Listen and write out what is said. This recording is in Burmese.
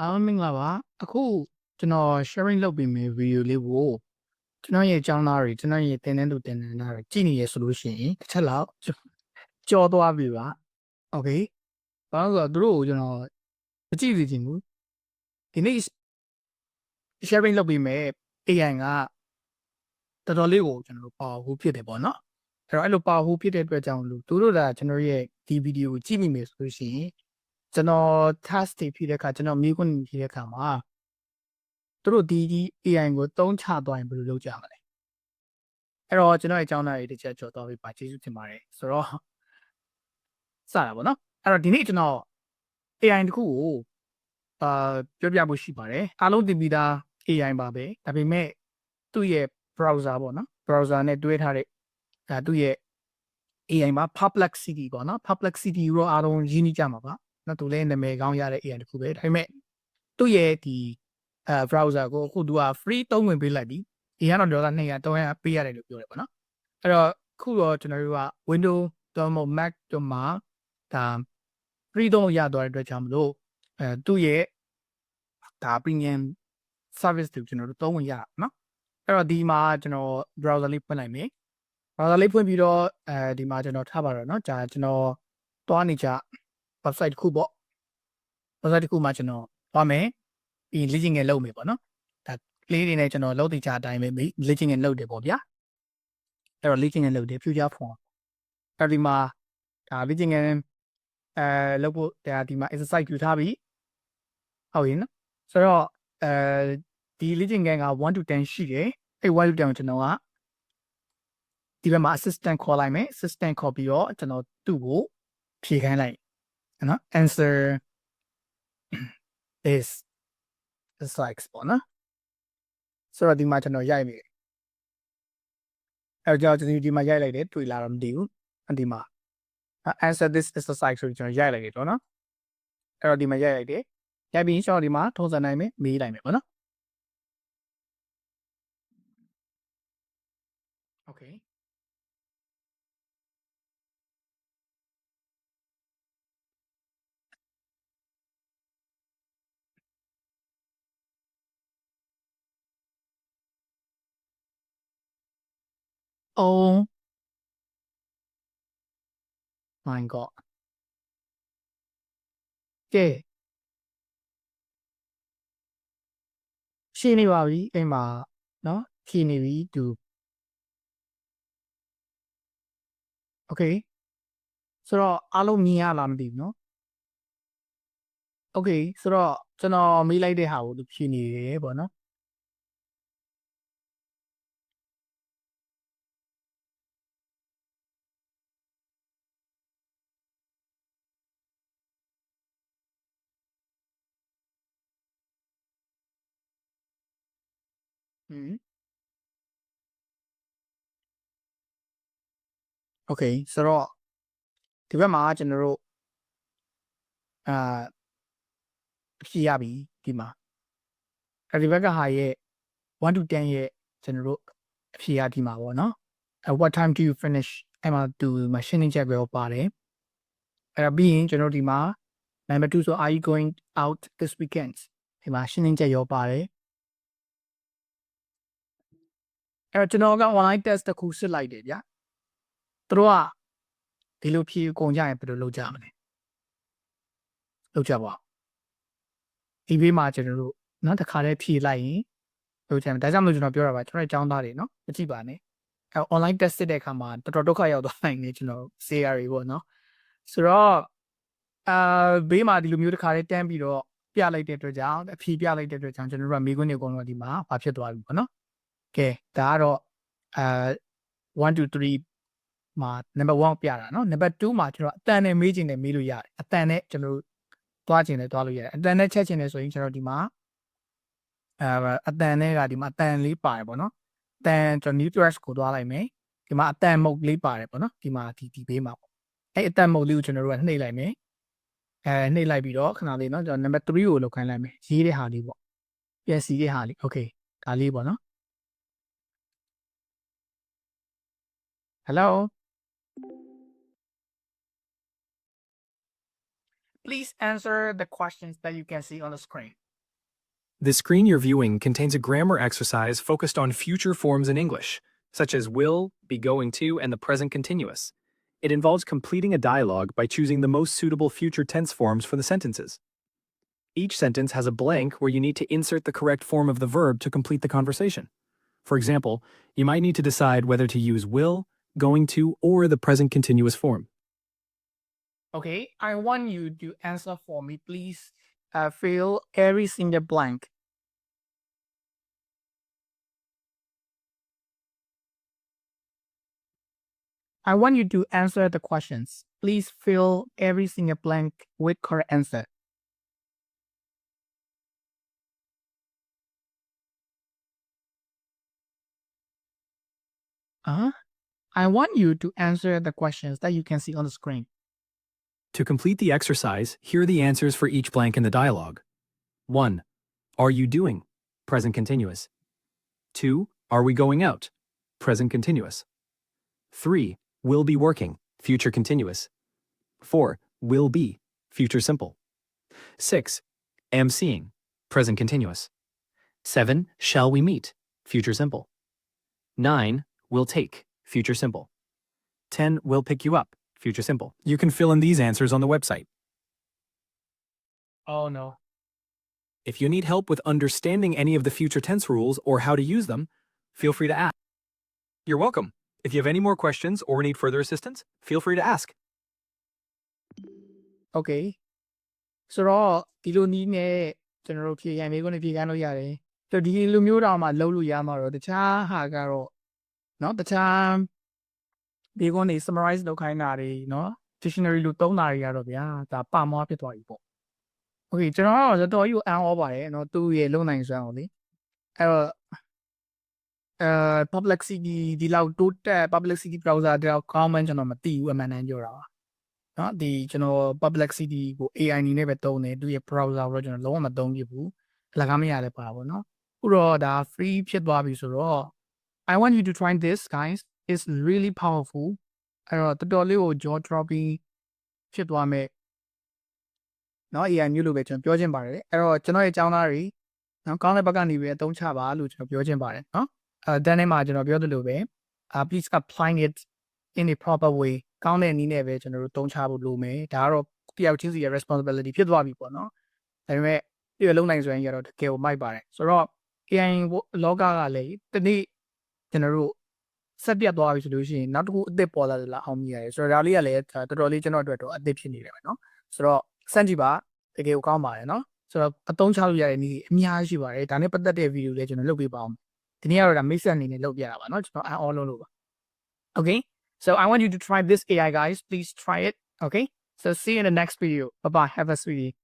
အားလုံးမင်္ဂလာပါအခုကျွန်တော် sharing လုပ်ပေးမယ့် video လေးကိုကျွန်တော်ရဲ့အကြောင်းသားတွေကျွန်တော်ရဲ့တင်တဲ့သူတင်တဲ့သားတွေကြည့်နေရဆိုလို့ရှိရင်တစ်ချက်လောက်ကြော်သွားပြီပါ okay ဘာလို့လဲဆိုတော့သူတို့ကိုကျွန်တော်မကြည့်သေးချင်ဘူးဒီနေ့ sharing လုပ်ပေးမယ့် AI ကတော်တော်လေးကိုကျွန်တော် powerful ဖြစ်တယ်ပေါ့နော်အဲ့တော့အဲ့လို powerful ဖြစ်တဲ့အတွက်ကြောင့်လို့သူတို့ကကျွန်တော်ရဲ့ဒီ video ကိုကြည့်မိမယ်ဆိုလို့ရှိရင် ကျွန်တော် task တွေဖြည့်တဲ့အခါကျွန်တော်မိခွန်းဖြည့်တဲ့အခါမှာသူတို့ဒီဒီ AI ကိုတုံးချသွားရင်ဘယ်လိုလုပ်ကြမလဲအဲ့တော့ကျွန်တော်ရဲ့အကြောင်းသားတွေတစ်ချက်ကြော်သွားပြီးပါကျေးဇူးတင်ပါတယ်ဆိုတော့စတာပေါ့နော်အဲ့တော့ဒီနေ့ကျွန်တော် AI တခုကိုအာပြောပြဖို့ရှိပါတယ်အားလုံးတင်ပြီးသား AI ပါပဲဒါပေမဲ့သူ့ရဲ့ browser ပေါ့နော် browser နဲ့တွဲထားတဲ့ဒါသူ့ရဲ့ AI မှာ perplexity ပေါ့နော် perplexity ရောအားလုံးရင်းနှီးကြမှာပါ နော်သူလည်းနာမည်ကောင်းရတဲ့ AI တခုပဲဒါပေမဲ့သူ့ရဲ့ဒီအဲ browser ကိုအခုသူက free သုံးဝင်ပေးလိုက်ပြီဒီကတော့ဒေါ်လာ200 300ပေးရတယ်လို့ပြောတယ်ပေါ့နော်အဲ့တော့ခုတော့ကျွန်တော်တို့က Windows တော့မဟုတ် Mac တို့မှာဒါ free သုံးရသွားတဲ့အတွက်ကြောင့်မလို့အဲသူ့ရဲ့ဒါ premium service တွေကျွန်တော်တို့သုံးဝင်ရတာနော်အဲ့တော့ဒီမှာကျွန်တော် browser လေးဖွင့်လိုက်မယ် browser လေးဖွင့်ပြီးတော့အဲဒီမှာကျွန်တော်ထားပါတော့เนาะじゃကျွန်တော်သွားနေကြ website တစ်ခုပေါ့ website တစ်ခုမှာကျွန်တော်သွားမယ်ပြီးလေ့ကျင့်ငယ်လုပ်မယ်ပေါ့နော်ဒါကလေးတွေနဲ့ကျွန်တော်လုပ်တည်ကြအတိုင်းပဲလေ့ကျင့်ငယ်လုပ်တယ်ပေါ့ဗျာအဲ့တော့လေ့ကျင့်ငယ်လုပ်တယ် future form အဲ့ဒီမှာဒါလေ့ကျင့်ငယ်အဲလုပ်ဖို့ဒါဒီမှာ exercise ယူထားပြီဟုတ်ရင်နော်ဆိုတော့အဲဒီလေ့ကျင့်ငယ်က1 to 10ရှိတယ်အဲ့1 to 10ကိုကျွန်တော်ကဒီဘက်မှာ assistant ခေါ်လိုက်မယ် assistant ခေါ်ပြီးတော့ကျွန်တော်သူ့ကိုဖြေခိုင်းလိုက် နော် answer is is like ပေါ့နော်ဆိုတော့ဒီမှာကျွန်တော်ရိုက်ပြီအဲကြောင့်ကျွန်တော်ဒီမှာရိုက်လိုက်တယ်တွေ့လာတော့မသိဘူးဒီမှာ answer this exercise ဆိုပြီးကျွန်တော်ရိုက်လိုက်တယ်တော့နော်အဲ့တော့ဒီမှာရိုက်လိုက်တယ်ရိုက်ပြီးကျွန်တော်ဒီမှာထုံးစံနိုင်မယ်မေးလိုက်မယ်ပေါ့နော် Okay 哦，my god，ကဲရှင်းနေပါပြီအိမ်မှာနော်ဖြည်နေပြီသူ okay ဆိုတော့အားလုံးမြင်ရလားမသိဘူးနော် okay ဆိုတော့ကျွန်တော်မေးလိုက်တဲ့ဟာကိုသူဖြည်နေတယ်ပေါ့နော် อืม okay ဆိုတော့ဒီဘက်မှာကျွန်တော်တို့အာဖြည့်ရပြီဒီမှာအဲဒီဘက်ကဟာရဲ့1 to 10ရဲ့ကျွန်တော်တို့အဖြည့်ရဒီမှာပေါ့နော်အဲ what time do you finish အဲ့မှာသူမရှင်းနေချက်ပဲပါတယ်အဲ့တော့ပြီးရင်ကျွန်တော်ဒီမှာ number 2ဆို are you going out this weekend ဒီမှာရှင်းနေချက်ရောပါတယ် အဲ့တော့ကျွန်တော်က online test တစ်ခုစစ်လိုက်တယ်ဗျာသူတို့ကဒီလိုဖြေကုန်ကြရင်ဘယ်လိုလုပ်ကြမလဲလုပ်ကြပါဒီဘေးမှာကျွန်တော်တို့နော်တခါတည်းဖြေလိုက်ရင်လုပ်ကြမယ်ဒါကြောင့်မလို့ကျွန်တော်ပြောတာပါကျွန်တော်အကြောင်းသားတွေနော်မကြည့်ပါနဲ့အဲ online test စစ်တဲ့အခါမှာတော်တော်ဒုက္ခရောက်သွားနိုင်နေကျွန်တော် CR တွေပေါ့နော်ဆိုတော့အာဘေးမှာဒီလိုမျိုးတခါတည်းတန်းပြီးတော့ပြလိုက်တဲ့အတွက်ကြောင့်အဖြေပြလိုက်တဲ့အတွက်ကြောင့်ကျွန်တော်တို့ကမိခွန်းတွေအကုန်လုံးဒီမှာဘာဖြစ်သွားပြီပေါ့နော် ကဲဒါကတော့အာ1 2 3မှာ number 1ပြတာเนาะ number 2မှာကျွန်တော်အတန်နဲ့မေးခြင်းနဲ့မေးလို့ရတယ်အတန်နဲ့ကျွန်တော်တို့သွားခြင်းနဲ့သွားလို့ရတယ်အတန်နဲ့ချက်ခြင်းနဲ့ဆိုရင်ကျွန်တော်ဒီမှာအဲအတန်နဲ့ကဒီမှာအတန်လေးပါတယ်ပေါ့နော်အတန်ကျွန်တော် new trash ကိုသွားလိုက်မယ်ဒီမှာအတန်မုတ်လေးပါတယ်ပေါ့နော်ဒီမှာဒီဒီဘေးမှာပေါ့အဲအတန်မုတ်လေးကိုကျွန်တော်တို့ကနှိပ်လိုက်မယ်အဲနှိပ်လိုက်ပြီးတော့ခဏလေးเนาะကျွန်တော် number 3ကိုလောက်ခိုင်းလိုက်မယ်ရေးတဲ့ဟာလေးပေါ့ပြန်စီတဲ့ဟာလေး okay ဒါလေးပေါ့နော် hello Please answer the questions that you can see on the screen. The screen you're viewing contains a grammar exercise focused on future forms in English, such as will, be going to, and the present continuous. It involves completing a dialogue by choosing the most suitable future tense forms for the sentences. Each sentence has a blank where you need to insert the correct form of the verb to complete the conversation. For example, you might need to decide whether to use will, going to, or the present continuous form. Okay, I want you to answer for me, please. Uh, fill every single blank. I want you to answer the questions. Please fill every single blank with correct answer. Uh, I want you to answer the questions that you can see on the screen. To complete the exercise, here are the answers for each blank in the dialogue. 1. Are you doing? Present continuous. 2. Are we going out? Present continuous. 3. Will be working. Future continuous. 4. Will be. Future simple. 6. Am seeing. Present continuous. 7. Shall we meet? Future simple. 9. Will take Future simple. 10. Will pick you up. Future simple. You can fill in these answers on the website. Oh no. If you need help with understanding any of the future tense rules or how to use them, feel free to ask. You're welcome. If you have any more questions or need further assistance, feel free to ask. Okay ဆိုတော့ဒီလိုနီးနဲ့ကျွန်တော်တို့ဖြေရန်မေးခွန်းတွေဖြေခိုင်းလို့ရတယ်ဆိုတော့ဒီလိုမျိုးတောင်မှလုံးလို့ရမှာတော့တခြားဟာကတော့ နော်တခြားဘေကွန်တွေ summarize လုပ်ခိုင်းတာတွေနော် dictionary လို့သုံးတာတွေကတော့ဗျာဒါပမွားဖြစ်သွားပြီပေါ့ Okay ကျွန်တော်ကတော့တော်တော်ကြီးကိုအန်ဩပါတယ်နော်သူ့ရဲ့လုံနိုင်စွမ်းကိုလေအဲ့တော့အဲ public city ဒီလောက်တိုးတက် public city browser ဒီလောက်ကောင်းမှန်းကျွန်တော်မသိဘူးအမှန်တမ်းပြောတာပါနော်ဒီကျွန်တော် public city ကို AI နေနဲ့ပဲသုံးတယ်သူရဲ့ browser ကိုတော့ကျွန်တော်လုံးဝမသုံးပြဘူးအလကားမရလည်းပါပါဘောနော်အခုတော့ဒါ free ဖြစ်သွားပြီဆိုတော့ I want you to try this guys is really powerful အဲ့တော့တော်တော်လေးကို jaw dropping ဖြစ်သွားမဲ့เนาะ AI မျိုးလို့ပဲကျွန်တော်ပြောချင်ပါတယ်အဲ့တော့ကျွန်တော်ရဲ့အကြောင်းသားတွေเนาะကောင်းတဲ့ဘက်ကနေပဲအသုံးချပါလို့ကျွန်တော်ပြောချင်ပါတယ်เนาะအဲတန်းထဲမှာကျွန်တော်ပြောသလိုပဲ uh please apply it in a proper way ကောင်းတဲ့နည်းနဲ့ပဲကျွန်တော်တို့သုံးချဖို့လိုမယ်ဒါကတော့တယောက်ချင်းစီရဲ့ responsibility ဖြစ်သွားပြီပေါ့နော်ဒါပေမဲ့ဒီလိုလုံနိုင်စွမ်းကြီးကတော့တကယ်ကိုမိုက်ပါတယ်ဆိုတော့ AI လောကကလည်းတနေ့ ကျွန်တော်တို့ဆက်ပြတ်သွားပြီဆိုလို့ရှိရင်နောက်တစ်ခုအသစ်ပေါ်လာတယ်လားအောင်မြင်ရတယ်ဆိုတော့ဒါလေးကလည်းတော်တော်လေးကျွန်တော်အတွက်တော့အသစ်ဖြစ်နေတယ်ပဲเนาะဆိုတော့စမ်းကြည့်ပါတကယ်ကိုကောင်းပါတယ်เนาะဆိုတော့အသုံးချလို့ရတဲ့နည်းအများကြီးရှိပါတယ်ဒါနဲ့ပတ်သက်တဲ့ဗီဒီယိုလေးကျွန်တော်လုပ်ပေးပါအောင်ဒီနေ့ကတော့ဒါ mix အနေနဲ့လုပ်ပြတာပါเนาะကျွန်တော်အန်အောလုံးလို့ပါ okay So I want you to try this AI, guys. Please try it. Okay. So see you in the next video. Bye bye. Have a sweetie.